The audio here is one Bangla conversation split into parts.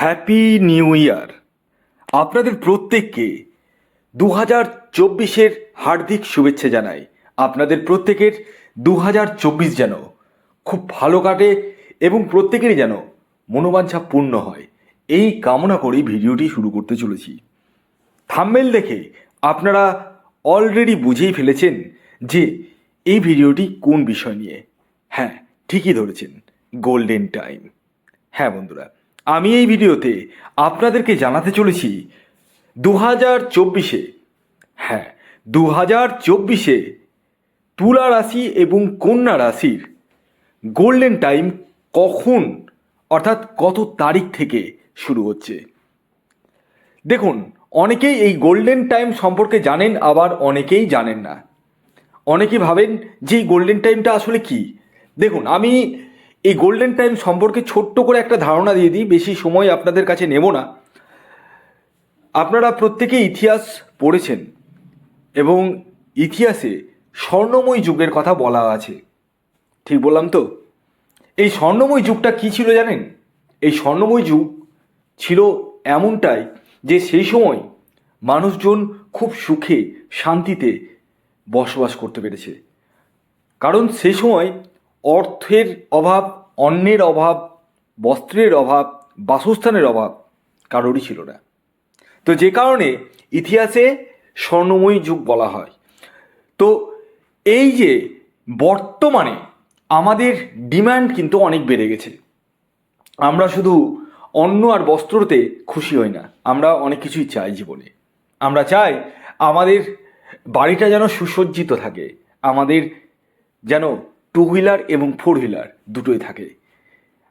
হ্যাপি নিউ ইয়ার আপনাদের প্রত্যেককে দু হাজার চব্বিশের হার্দিক শুভেচ্ছা জানাই। আপনাদের প্রত্যেকের দু হাজার চব্বিশ যেন খুব ভালো কাটে এবং প্রত্যেকেরই যেন মনোবাঞ্ছা পূর্ণ হয়। এই কামনা করেই ভিডিওটি শুরু করতে চলেছি। থাম্বেল দেখে আপনারা অলরেডি বুঝেই ফেলেছেন যে এই ভিডিওটি কোন বিষয় নিয়ে। হ্যাঁ ঠিকই ধরেছেন গোল্ডেন টাইম হ্যাঁ বন্ধুরা আমি এই ভিডিওতে আপনাদেরকে জানাতে চলেছি দু হাজার চব্বিশে। হ্যাঁ দু হাজার চব্বিশে তুলা রাশি এবং কন্যা রাশির গোল্ডেন টাইম কখন, অর্থাৎ কত তারিখ থেকে শুরু হচ্ছে? দেখুন, অনেকেই এই গোল্ডেন টাইম সম্পর্কে জানেন, আবার অনেকেই জানেন না। অনেকে ভাবেন যে এই গোল্ডেন টাইমটা আসলে কি? দেখুন, আমি এই গোল্ডেন টাইম সম্পর্কে ছোট্ট করে একটা ধারণা দিয়ে দিই, বেশি সময় আপনাদের কাছে নেব না। আপনারা প্রত্যেকে ইতিহাস পড়েছেন এবং ইতিহাসে স্বর্ণময় যুগের কথা বলা আছে। ঠিক বললাম তো? এই স্বর্ণময় যুগটা কি ছিল জানেন? এই স্বর্ণময় যুগ ছিল এমনটাই যে সেই সময় মানুষজন খুব সুখে, শান্তিতে বসবাস করতে পেরেছে। কারণ সে সময় অর্থের অভাব অন্নের অভাব, বস্ত্রের অভাব, বাসস্থানের অভাব কারোরই ছিল না। তো যে কারণে ইতিহাসে স্বর্ণময়ী যুগ বলা হয়। তো এই যে বর্তমানে আমাদের ডিমান্ড কিন্তু অনেক বেড়ে গেছে। আমরা শুধু অন্ন আর বস্ত্রতে খুশি হই না, আমরা অনেক কিছুই চাই জীবনে। আমরা চাই আমাদের বাড়িটা যেন সুসজ্জিত থাকে, আমাদের যেন টু হুইলার এবং ফোর হুইলার দুটোই থাকে।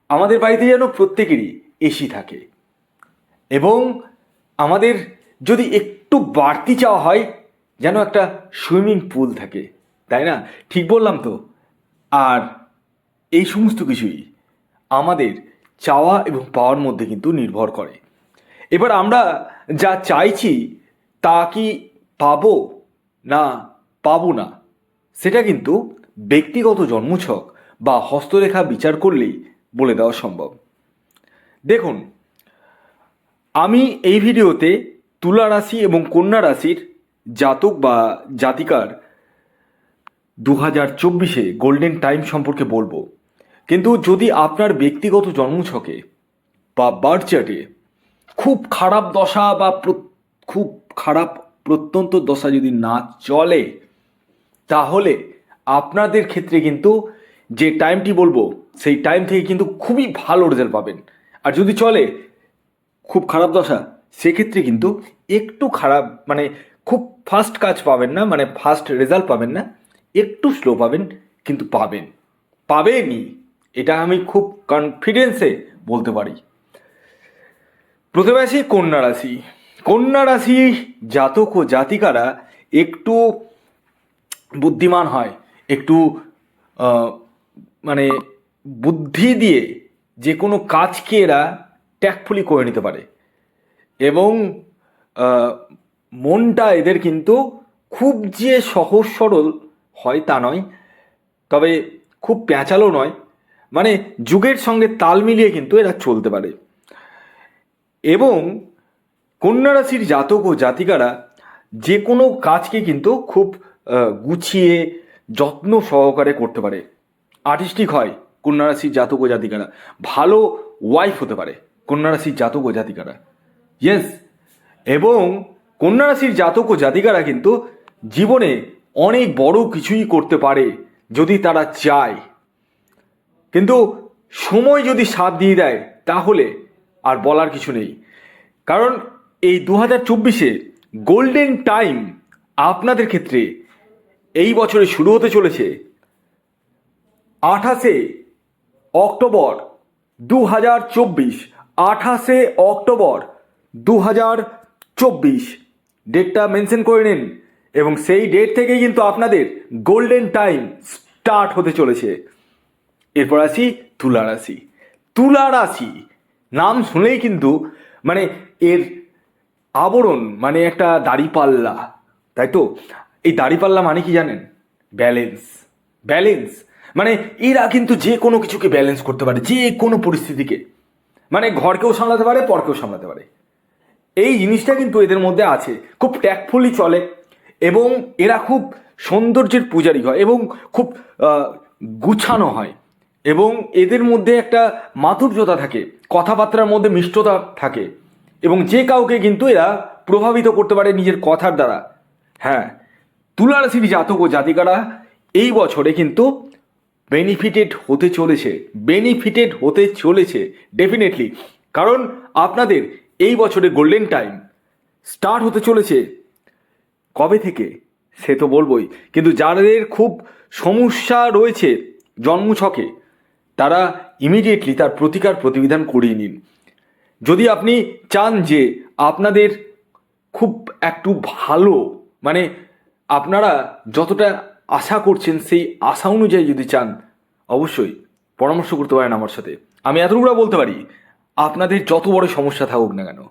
আমাদের বাড়িতে যেন প্রত্যেকেরই এসি থাকে। এবং আমাদের যদি একটু বাড়তি চাওয়া হয়, যেন একটা সুইমিং পুল থাকে। তাই না? ঠিক বললাম তো? আর এই সমস্ত কিছুই আমাদের চাওয়া এবং পাওয়ার মধ্যে কিন্তু নির্ভর করে। এবার আমরা যা চাইছি, তা কি পাবো না পাবো না, সেটা কিন্তু ব্যক্তিগত জন্মছক বা হস্তরেখা বিচার করলেই বলে দেওয়া সম্ভব। দেখুন, আমি এই ভিডিওতে তুলা রাশি এবং কন্যা রাশির জাতক বা জাতিকার দু হাজার চব্বিশে গোল্ডেন টাইম সম্পর্কে বলব। কিন্তু যদি আপনার ব্যক্তিগত জন্মছকে বা বার্থ চার্টে খুব খারাপ দশা বা খুব খারাপ প্রত্যন্ত দশা যদি না চলে, তাহলে আপনাদের ক্ষেত্রে কিন্তু যে টাইমটি বলব, সেই টাইম থেকে কিন্তু খুবই ভালো রেজাল্ট পাবেন। আর যদি চলে খুব খারাপ দশা, সেক্ষেত্রে কিন্তু একটু খারাপ মানে খুব ফাস্ট কাজ পাবেন না মানে ফাস্ট রেজাল্ট পাবেন না, একটু স্লো পাবেন, কিন্তু পাবেন। পাবেনই। এটা আমি খুব কনফিডেন্সে বলতে পারি। প্রথমে আসি কন্যা রাশি। কন্যা রাশি জাতক ও জাতিকারা একটু বুদ্ধিমান হয়। একটু মানে বুদ্ধি দিয়ে যে কোনো কাজকে এরা ট্যাকফুলি করে নিতে পারে। এবং মনটা এদের কিন্তু খুব যে সহজ সরল হয় তা নয়, তবে খুব প্যাঁচালো নয়। মানে যুগের সঙ্গে তাল মিলিয়ে কিন্তু এরা চলতে পারে। এবং কন্যা রাশির জাতক ও জাতিকারা যে কোনো কাজকে কিন্তু খুব গুছিয়ে যত্ন সহকারে করতে পারে। আর্টিস্টিক হয় কন্যা রাশির জাতক ও জাতিকারা। ভালো ওয়াইফ হতে পারে কন্যা রাশির জাতক ও জাতিকারা। ইয়েস এবং কন্যা রাশির জাতক ও জাতিকারা কিন্তু জীবনে অনেক বড় কিছুই করতে পারে যদি তারা চায়। কিন্তু সময় যদি সাথ দিয়ে দেয়, তাহলে আর বলার কিছু নেই। কারণ এই দু হাজার চব্বিশে গোল্ডেন টাইম আপনাদের ক্ষেত্রে এই বছরে শুরু হতে চলেছে আঠাশে অক্টোবর দু হাজার চব্বিশ। আঠাশে অক্টোবর দু হাজার চব্বিশ। ডেটটা মেনশন করে নিন এবং সেই ডেট থেকেই কিন্তু আপনাদের গোল্ডেন টাইম স্টার্ট হতে চলেছে। এরপর আসি তুলা রাশি। তুলা রাশি, নাম শুনেই কিন্তু মানে এর আবরণ মানে একটা দাড়িপাল্লা তাই তো? এই দাড়িপাল্লা মানে কি জানেন? ব্যালেন্স। ব্যালেন্স। মানে এরা কিন্তু যে কোনো কিছুকে ব্যালেন্স করতে পারে, যে কোনো পরিস্থিতিকে। মানে ঘরকেও সামলাতে পারে, পরকেও সামলাতে পারে। এই জিনিসটা কিন্তু এদের মধ্যে আছে। খুব ট্যাকফুলি চলে এবং এরা খুব সৌন্দর্যের পূজারী হয় এবং খুব গুছানো হয় এবং এদের মধ্যে একটা মাধুর্যতা থাকে, কথাবার্তার মধ্যে মিষ্টতা থাকে এবং যে কাউকে কিন্তু এরা প্রভাবিত করতে পারে নিজের কথার দ্বারা। হ্যাঁ তুলা জাতক ও জাতিকারা এই বছরে কিন্তু বেনিফিটেড হতে চলেছে, বেনিফিটেড হতে চলেছে ডেফিনেটলি কারণ আপনাদের এই বছরে গোল্ডেন টাইম স্টার্ট হতে চলেছে। কবে থেকে? সে তো বলবই। কিন্তু যাদের খুব সমস্যা রয়েছে জন্মছকে, তারা ইমিডিয়েটলি তার প্রতিকার প্রতিবিধান করিয়ে নিন। যদি আপনি চান যে আপনাদের খুব একটু ভালো মানে আপনারা যতটা আশা করছেন সেই আশা অনুযায়ী যদি চান, অবশ্যই পরামর্শ করতে পারেন আমার সাথে। আমি এতটুকু বলতে পারি, আপনাদের যত বড় সমস্যা থাকুক না কেন,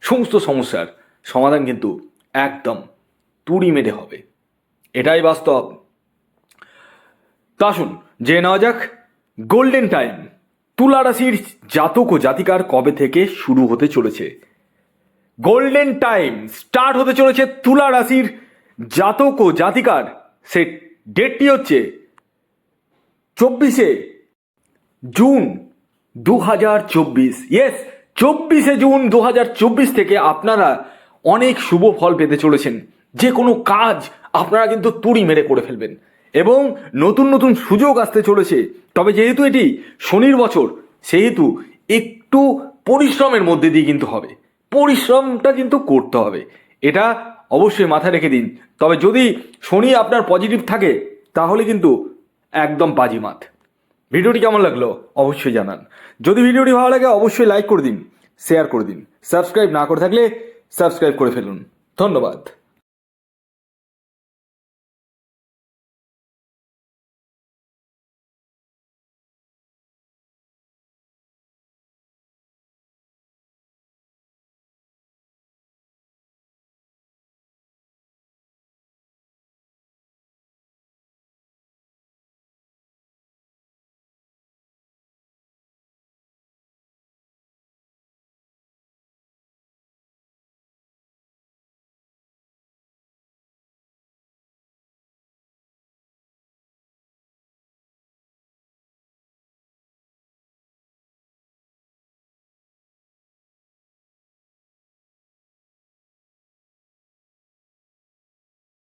সমস্ত সমস্যার সমাধান কিন্তু একদম তুড়ি মেরে হবে। এটাই বাস্তব। তা আসুন যে নেওয়া যাক গোল্ডেন টাইম তুলা রাশির জাতক ও জাতিকার কবে থেকে শুরু হতে চলেছে? গোল্ডেন টাইম স্টার্ট হতে চলেছে তুলা রাশির জাতক ও জাতিকার, সে ডেটটি হচ্ছে চব্বিশে জুন দু হাজার চব্বিশ। ইয়েস চব্বিশে জুন দু হাজার চব্বিশ থেকে আপনারা অনেক শুভ ফল পেতে চলেছেন। যে কোনো কাজ আপনারা কিন্তু তুড়ি মেরে করে ফেলবেন। এবং নতুন নতুন সুযোগ আসতে চলেছে। তবে যেহেতু এটি শনির বছর, সেহেতু একটু পরিশ্রমের মধ্যে দিয়ে কিন্তু হবে। পরিশ্রমটা কিন্তু করতে হবে। এটা অবশ্যই মাথায় রেখে দিন। তবে যদি শনি আপনার পজিটিভ থাকে, তাহলে কিন্তু একদম বাজিমাত ভিডিওটি কেমন লাগল অবশ্যই জানান। যদি ভিডিওটি ভালো লাগে, অবশ্যই লাইক করে দিন শেয়ার করে দিন। সাবস্ক্রাইব না করে থাকলে সাবস্ক্রাইব করে ফেলুন। ধন্যবাদ।